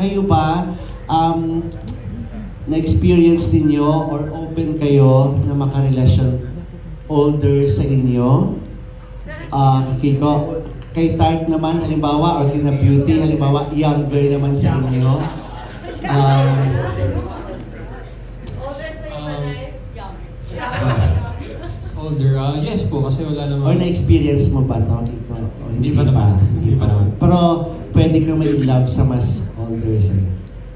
Kayo ba, um, na-experience ninyo or open kayo na makarelasyon older sa inyo? Ah, Kiko, kay Tart naman, halimbawa, or kina Beauty, halimbawa, younger naman sa inyo. Um, Older sa iba na Older, ah, yes po, kasi wala or naman. na-experience mo ba to, Kiko? O Hindi pa naman. Hindi pa. Pero, pwede kang may love sa mas iyo.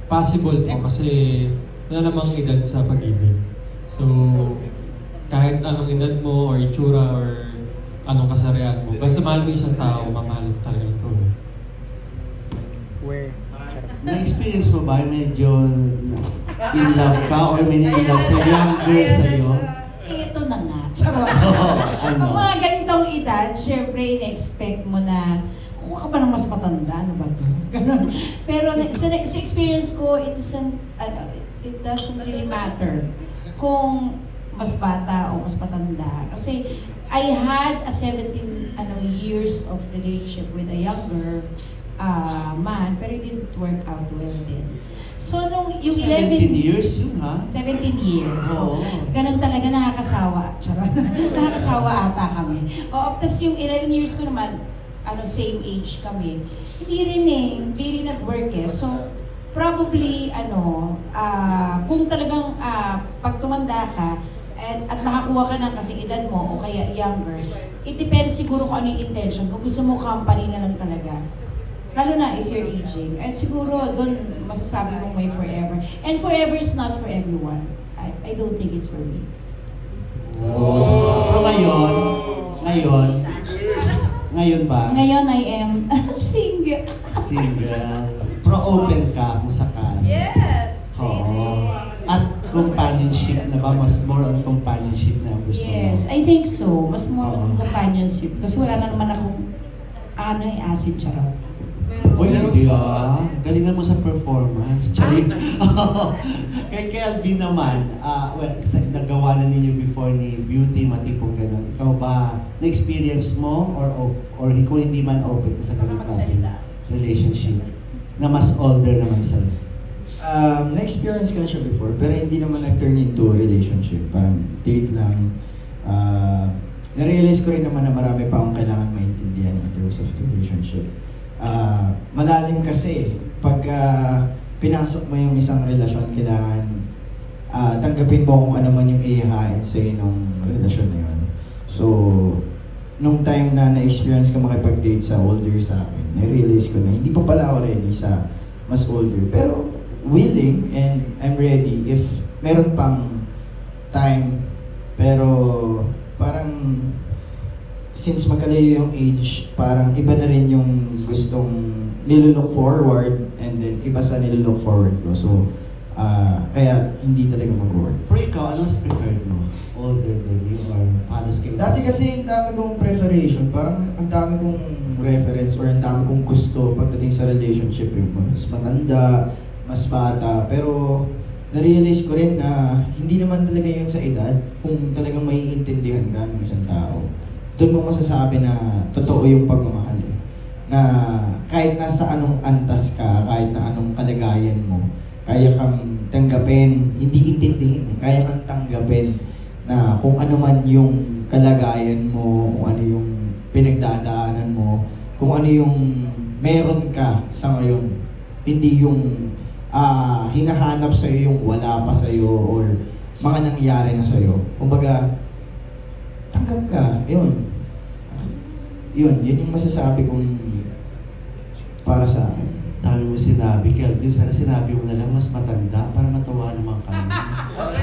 Possible po kasi wala namang edad sa pag-ibig. So, kahit anong edad mo or itsura or anong kasarian mo, basta mahal mo isang tao, mamahal mo talaga ng tunay. Where? Na-experience mo ba medyo in love ka or may na-in love sa younger sa iyo? Eh, ito na nga. Charot. Oo, ano? Ang mga ganitong edad, syempre, in-expect mo na, kung ka ba ng mas matanda, ano ba to? Ganun. Pero sa, sa experience ko, it doesn't, ano, it doesn't really matter kung mas bata o mas matanda. Kasi I had a 17 ano, years of relationship with a younger uh, man, pero it didn't work out well din. So, nung yung 17 11... years yun ha? 17 years. Oo. ganun talaga nakakasawa. Charot. nakakasawa ata kami. O, tapos yung 11 years ko naman, ano, same age kami. Hindi rin eh, hindi rin nag-work eh. So, probably, ano, ah, kung talagang ah, pag tumanda ka, at, at makakuha ka ng kasing edad mo o kaya younger, it depends siguro kung ano yung intention. Kung gusto mo company na lang talaga. Lalo na if you're aging. And siguro doon masasabi mong may forever. And forever is not for everyone. I, I don't think it's for me. Pero ngayon, ngayon, ngayon ba, Ngayon I am single. single, pro open ka kung sakali. Yes! Oo. At companionship na ba? Mas more on companionship na ang gusto Yes, mo? I think so. Mas more on Oo. companionship. Kasi wala na naman akong ano eh, acid charot. Uy, hindi ah. Galingan mo sa performance. Charing. Kay Kelvin naman, ah, well, sa, nagawa na ninyo before ni Beauty, matipong ganun. Ikaw ba, na-experience mo or o- or kung hindi man open ka sa ganung klaseng relationship na mas older naman sa'yo? Um, na-experience ko na siya before, pero hindi naman nag-turn into a relationship. Parang date lang. Uh, na-realize ko rin naman na marami pa akong kailangan maintindihan in terms of relationship. Uh, malalim kasi, pag ah, pinasok mo yung isang relasyon, kailangan ah, tanggapin mo kung ano man yung ihahain sa'yo nung relasyon na yun. So, nung time na na-experience ko makipag-date sa older sa akin, na-realize ko na hindi pa pala ako ready sa mas older. Pero willing and I'm ready if meron pang time. Pero parang since magkalayo yung age, parang iba na rin yung gustong nilook forward and then iba sa nilook forward ko. So, ah, kaya hindi talaga mag-work. Pero ikaw, ano mas preferred mo? Older than you or halos kayo? Dati kasi ang dami kong preparation, parang ang dami kong reference or ang dami kong gusto pagdating sa relationship. Yung mas matanda, mas bata. Pero na-realize ko rin na hindi naman talaga yun sa edad kung talagang maiintindihan ka ng isang tao. Doon mo masasabi na totoo yung pagmamahal eh. Na kahit nasa anong antas ka, kahit na anong kalagayan mo, kaya kang tanggapin, hindi intindihin eh, kaya kang tanggapin na kung ano man yung kalagayan mo, kung ano yung pinagdadaanan mo, kung ano yung meron ka sa ngayon. Hindi yung ah, hinahanap sa iyo yung wala pa sa iyo or mga nangyari na sa iyo. Kumbaga, tanggap ka. Yun. Yun, yun yung masasabi kong para sa akin. Dami mo sinabi, Kelvin. Sana sinabi mo na lang mas matanda para matuwa naman kami.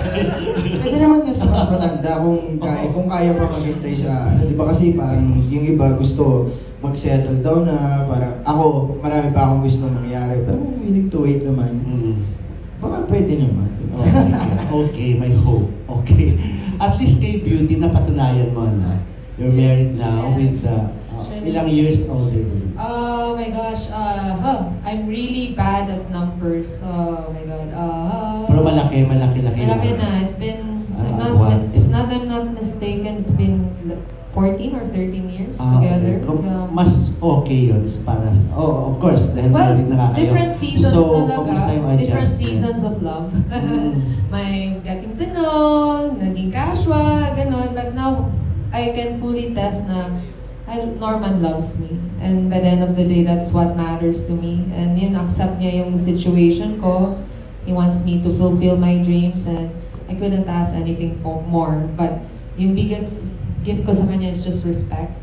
Pwede naman sa mas matanda kung kaya, kung kaya pa maghintay sa ano, di ba kasi parang yung iba gusto mag-settle down na parang ako, marami pa akong gusto mangyari pero willing to wait naman, Mm. baka pwede naman. Oh. Okay, may hope. Okay. At least kay Beauty, napatunayan mo na. You're married now with uh, uh, ilang years older than you. Oh my gosh, uh, huh, I'm really bad at numbers. Oh my god. Uh, Pero malaki, malaki, laki. Malaki na. It's been, Ah, I'm not, what? if not I'm not mistaken, it's been 14 or 13 years Ah, together. okay. Kung Yeah. Mas okay yun para, oh, of course, dahil Well, married na nga kayo. different seasons so, talaga. Different seasons of love. Mm. May getting to know, naging casual, ganon. But now, I can fully test na I, Norman loves me. And by the end of the day, that's what matters to me. And yun, accept niya yung situation ko. He wants me to fulfill my dreams and I couldn't ask anything for more. But yung biggest gift ko sa kanya is just respect.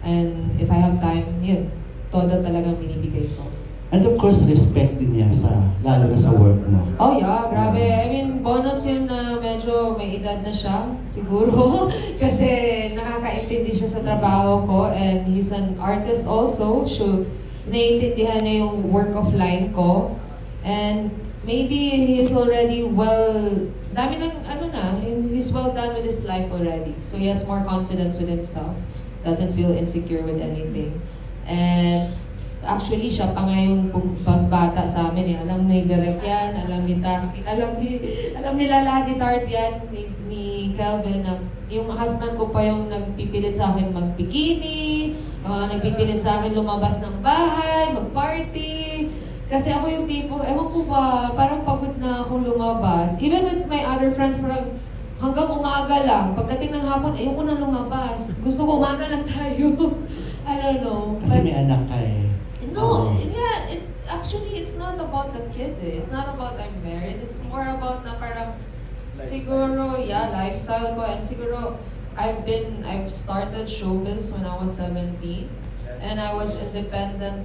And if I have time, yun, todo talagang binibigay ko. And of course, respect din niya sa, lalo na sa work mo. Oh yeah, grabe. I mean, bonus yun na medyo may edad na siya, siguro. Kasi nakakaintindi siya sa trabaho ko and he's an artist also. So, naiintindihan niya yung work of line ko. And maybe he's already well, dami ng ano na, he's well done with his life already. So he has more confidence with himself. Doesn't feel insecure with anything. And Actually, siya pa nga yung mas bata sa amin eh. Alam ni Direk yan, alam ni Taki, alam ni, alam nila lahat ni Tart yan, ni, ni Kelvin, na yung husband ko pa yung nagpipilit sa akin mag-bikini, ah, nagpipilit sa akin lumabas ng bahay, mag-party. Kasi ako yung tipo, ewan ko ba, parang pagod na akong lumabas. Even with my other friends, parang hanggang umaga lang. Pagdating ng hapon, ayoko na lumabas. Gusto ko umaga lang tayo. I don't know. Kasi But- may anak ka eh. no, Oo. yeah, it, actually, it's not about the kid eh. It's not about I'm married. It's more about na parang, siguro, yeah, lifestyle ko. And siguro, I've been, I've started showbiz when I was 17. And I was independent,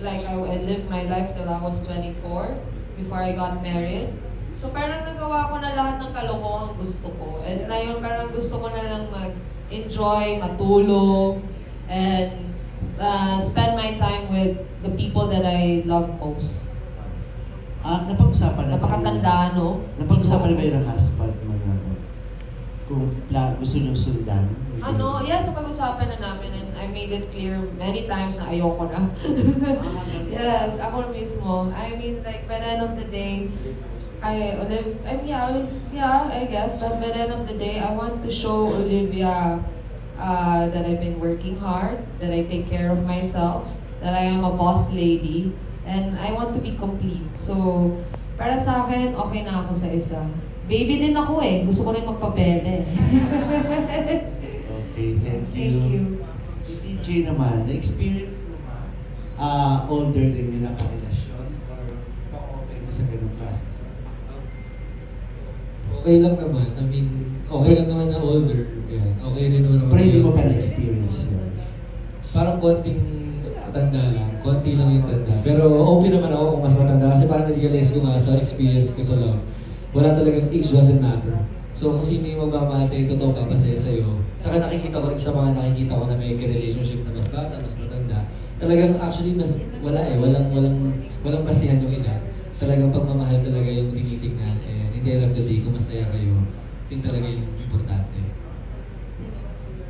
like I, I lived my life till I was 24 before I got married. So parang nagawa ko na lahat ng kalokohang gusto ko. And ngayon parang gusto ko na lang mag-enjoy, matulog, and uh, spend my time with the people that I love most. Ah, napag-usapan na Napakatanda, no? Napag-usapan na ba yun husband mo na kung pla- gusto niyong sundan? Ano, yes, pag-usapan na namin and I made it clear many times na ayoko na. yes, ako mismo. I mean, like, by the end of the day, I, Oliv- I mean, yeah, yeah, I guess, but by the end of the day, I want to show Olivia uh, that I've been working hard, that I take care of myself, that I am a boss lady, and I want to be complete. So, para sa akin, okay na ako sa isa. Baby din ako eh. Gusto ko rin magpabebe. Okay, thank you. Thank you. Si TJ naman, na-experience mo ba? Ah, older din yung nakarelasyon or ka-open ka sa ganung klase? Okay lang naman. I mean, okay lang naman na older. Yan. Okay rin naman ako. Pero hindi mo pa na-experience yun. Parang konting tanda lang. Konti lang yung tanda. Pero okay naman ako kung mas matanda. Kasi parang na-realize ko nga sa experience ko sa love. Wala talagang age doesn't matter. So kung sino yung magmamahal sa'yo, totoo ka masaya sa'yo. Saka nakikita ko rin sa mga nakikita ko na may relationship na mas bata, mas matanda. Talagang actually mas wala eh. Walang, walang, walang basihan yung ina. Talagang pagmamahal talaga yung tinitignan. And in the end of the day, kung masaya kayo, yun talaga yung importante.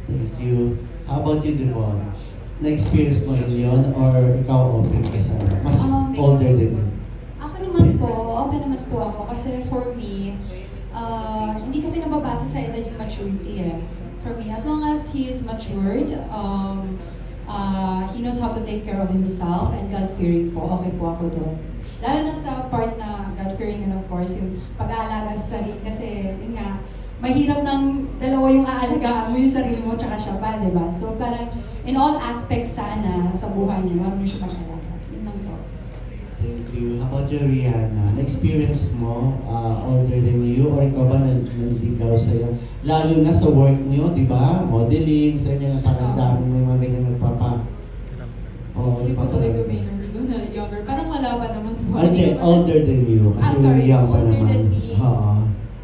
Thank you. How about you, Devon? Na-experience mo rin yun or ikaw open ka sa mas Um, older din yun? Ako naman po, open naman po ako kasi for me, uh, hindi kasi nababasa sa edad yung maturity eh. For me, as long as he is matured, um, uh, he knows how to take care of himself and God-fearing po, okay po ako doon. Lalo na sa part na God-fearing and of course yung pag-aalaga sa sarili kasi yun nga, mahirap ng dalawa yung aalagaan mo yung sarili mo tsaka siya pa, di ba? So parang in all aspects sana sa buhay niya, huwag mo siya mag-alaga. You. How about you, Rihanna? Na-experience mo, uh, older than you, or ikaw ba naliligaw sa'yo? Lalo na sa work niyo, di ba? Modeling, sa inyo na parang dami may mga ganyan nagpapa. Oo, Kasi po talaga may ko na younger. Parang wala pa naman po. Ah, ko pa- older than you. Kasi Ah, sorry, young pa older naman. than me. Oo.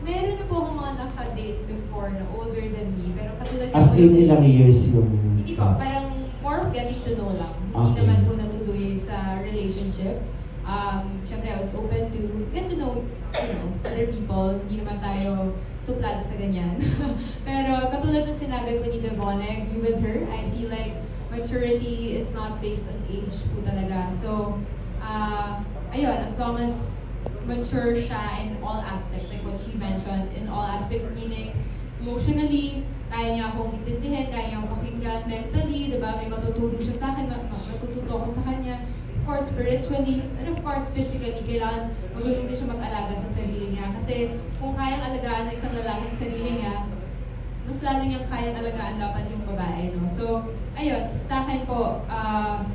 Meron na po akong mga naka-date before na older than me. Pero katulad As in, ilang years yung... Hindi po, parang more of getting to know lang. Hindi Okay. naman po natutuloy sa relationship. Um, Siyempre, I was open to get to know, you know, other people. Hindi naman tayo suplado sa ganyan. Pero katulad ng sinabi po ni Devon, I agree with her. I feel like maturity is not based on age po talaga. So, uh, ayun, as long as mature siya in all aspects, like what she mentioned, in all aspects, meaning emotionally, kaya niya akong intindihin, kaya niya akong pakinggan mentally, di ba? May matuturo siya sa akin, ma- ma- matututo ako sa kanya. Course, spiritually, and of course, physically, kailangan marunong din siya mag-alaga sa sarili niya. Kasi kung kayang alagaan ng isang lalaki ang sarili niya, mas lalo niyang kayang alagaan dapat yung babae, no? So, ayun, sa akin po, ah,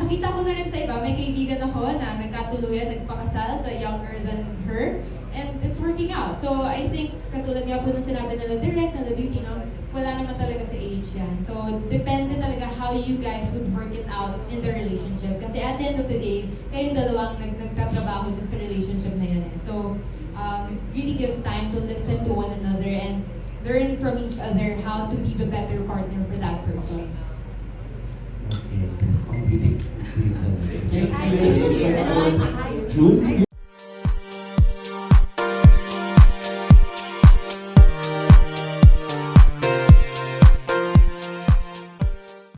nakita ko na rin sa iba, may kaibigan ako na nagkatuluyan, nagpakasal sa younger than her, and it's working out. So, I think, katulad nga po ng sinabi nila direct, na beauty, no? Wala naman talaga sa age yan. So, depende talaga how you guys would work it out in the relationship. Kasi at the end of the day, kayong dalawang nag nagtatrabaho dyan sa relationship na yun eh. So, um, really give time to listen to one another and learn from each other how to be the better partner for that person. Okay. Ang beautiful. Thank you. June?